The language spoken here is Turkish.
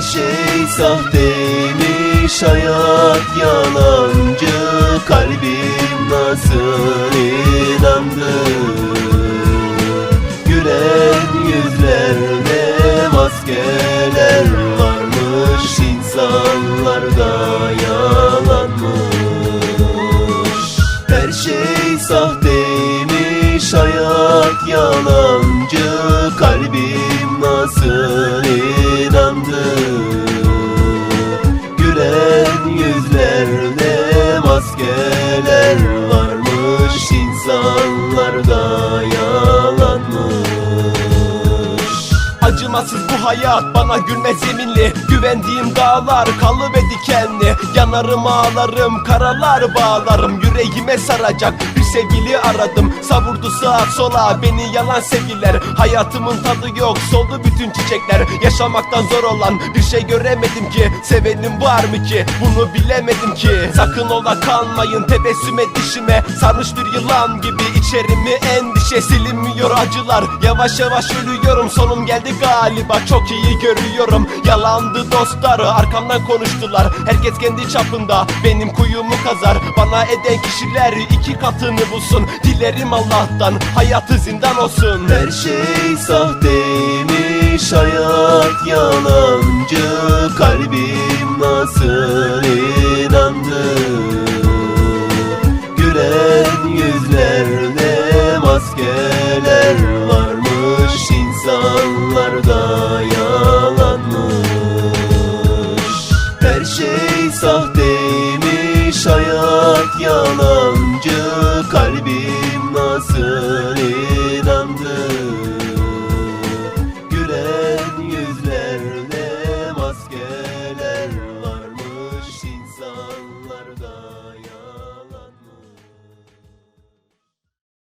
şey sahteymiş hayat yalancı Kalbim nasıl inandı? Gülen yüzlerde maskeler varmış insanlarda yalanmış. Her şey sahteymiş hayat yalancı Kalbim nasıl inandı Gülen yüzlerde maskeler varmış insanlarda yalanmış. Acımasız bu hayat bana gülmez yeminli Güvendiğim dağlar kalı ve dikenli. Yanarım ağlarım karalar bağlarım. Yüreğime saracak bir sevgili aradım. Savurdu sağa sola beni yalan sevgiler Hayatımın tadı yok soldu bütün çiçekler. Yaşamaktan zor olan bir şey göremedim ki. Sevenim var mı ki? Bunu bilemedim ki. Sakın ola kalmayın tebessüme dişime. Sarmış bir yılan gibi içerimi endişe Silinmiyor acılar. Yavaş yavaş ölüyorum Sonum geldi galiba çok iyi görüyorum. Yalandı dostlar arkamdan konuştular. Herkes kendi çapında benim kuyumu kazar. Bana eden kişiler iki katını bulsun. Dilerim Allah'tan hayatı zindan olsun. Her şey sahteymiş hayat yalancı. Kalbim nasıl inandı? Gülen yüzlerde maskeler varmış sahteymiş hayat yalancı Kalbim nasıl